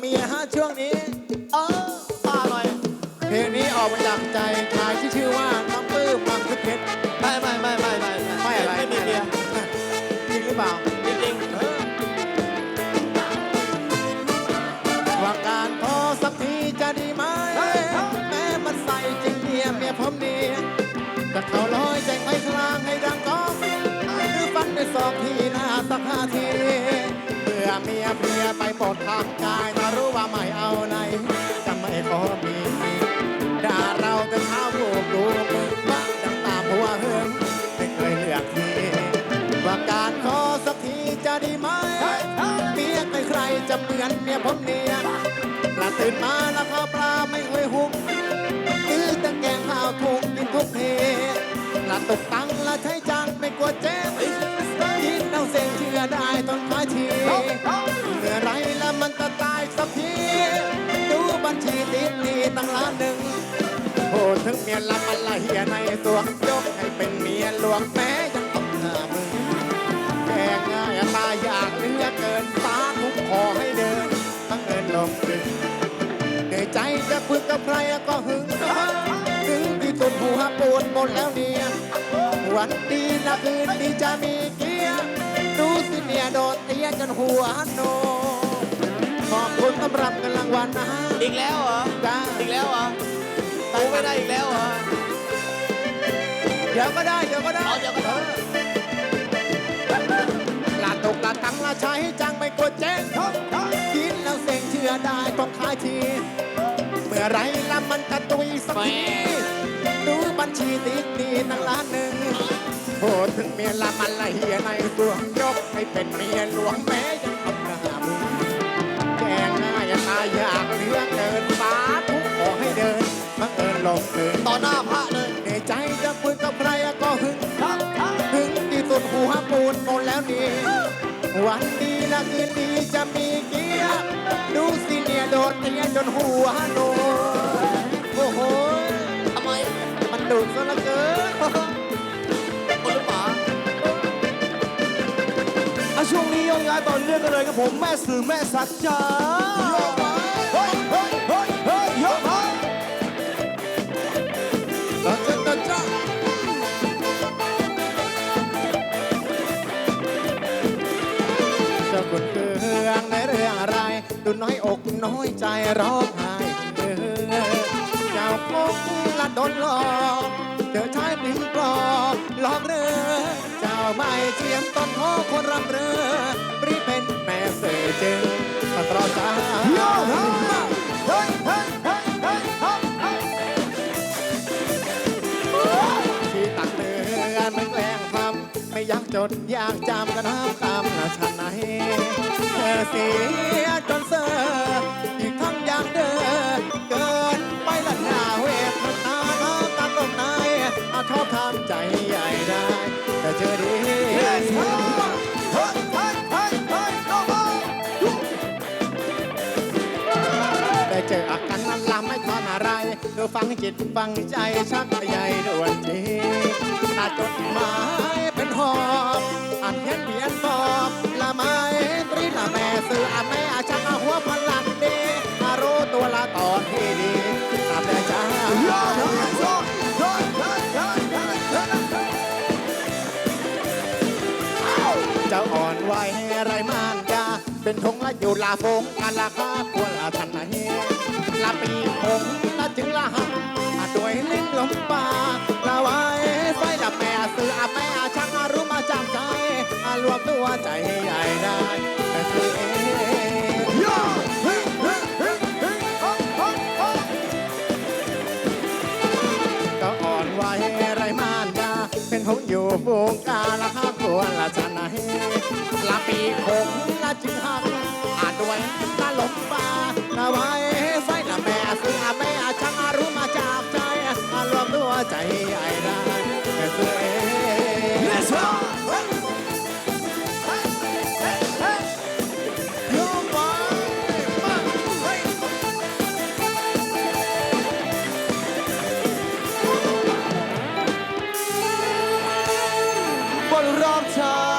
เมียฮะช่วงนี้ เมียเพลียไปปวดทางกายถ้ารู้ว่าไม่เอาไหนจะไม่ขอมีด่าเราแต่เท้าผูกดูมึงบ้าดังตามหัวเฮิงไม่เคยเลือกทีว่าการขอสักทีจะดีไหมเมียใครจะเหมือนเมียผมเนี่ยปลาตื่นมาแล้วข้าวปลาไม่เคยหุงซื้อแต่แกงข้าวทุกกินทุกทีปลาตกตังและใช้จังไม่กลัวเจ๊งยินเอาเสียงเชื่อได้ต้น เมื่อไรแล้วมันจะตายสักที ดูบัญชีติดหนี้ตั้งล้านหนึ่งโอ้ถึงเมียละมันละเฮียในสวงยกให้เป็นเมียหลวงแม้ยังต้องหน้ามึงแก่ง่ายตายอยากเลือเกินสาทุกขอให้เดินตั้งเงินลงดึงเหนื่อยใจจะคุยกับใครก็หึงถึงที่สุดหัวปวดหมดแล้วเนี่ยวันดีละคืนดีจะมีกิน ยโดนเตี้ยจนหัวโน ขอบคุณสำหรับเงินรางวัลนะฮะๆอีกแล้วเหรอ จ้าอีกแล้วเหรอกูไม่ได้อีกแล้วเหรอ เดี๋ยวก็ได้เดี๋ยวก็ได้เอาเดี๋ยวก็ได้ ลาตกลาตังลาใช้จังไม่กลัวเจ๊งกินแล้วเสียงเชื่อได้ต้องขายที เมื่อไรละมันจะตุยสักที ดูบัญชีติดหนี้ตั้งล้านหนึ่ง โหถึงเมียละมันละเฮียในสวยกให้เป็นเมียหลวงแม้ยังทำหน้ามึงแกง่ายตายอยากเลือเกินสาทุกขอให้เดินบังเอิญลงเกินต่อหน้าพระเลยเหนื่อยใจจะคุยกับใครก็หึงถึงที่สุดหัวปูนหมดแล้วนี่วันดีละคืนดีจะมีเกียร์ดูสิเนี่ยโดดเตียจนหัวโนโอ้โหทำไมมันดุซะลือเกิน ต่อเนื่องกันเลยครับผมแม่สื่อแม่สัจจาเฮ้ยเฮ้ยเฮ้ยเฮ้ยยกมาเราจะจะจะเจ้าคุณเคืองในเรื่องอะไร ดูน้อยอกน้อยใจร้องไห้เออเจ้าพงละโดนหลอกเจอชายปิ่งปลอกหลอกเรือ เจ้าไม่เจียมต้นโอคนรำเรือปรีเป็นแม่เสยจึงมาตรอจ้าโยกมาเฮ้ยเฮ้ยเฮ้ยเฮ้ยเฮ้ยเฮ้ยที่ตักเตือนไม่แกล้งทำไม่ยากจดอยากจำกันห้ามคำละฉันไหนเธอเสียจนเสืออีกทั้งอยากเดินเกิน อะไร เธอฟังจิตฟังใจชักใหญ่ด่วนทีตาจดหมายเป็นหอบอ่านเขียนเขียนบอกละไม้ตรีละแม่ซื้ออะแม่อาชักหัวพลังดีมารู้ตัวละตอนที่ดีตาแต่จ้าเจ้าอ่อนไหวไรมานยาเป็นทงละอยู่ลาฟงการลาคาควรละทันไหนลาปีคง จึงละหักอาด้วยลิ้นลมปากละไว้ไฟละแม่ซื้ออาแม่อาชักอารู้มาจำใจอารวมตัวใจให้ใหญ่ได้แต่ตัวเองโยกเฮ้ยเฮ้ยเฮ้ยเฮ้ยเฮ้ยเฮ้ยเฮ้ยก็อ่อนไหวไรมานยาเป็นทงอยู่วงการละห้าควรละชนะลาปีคงละจึงหักอาด้วย ใจไอ้ได้แต่สวย Let's go บนรอบเธอ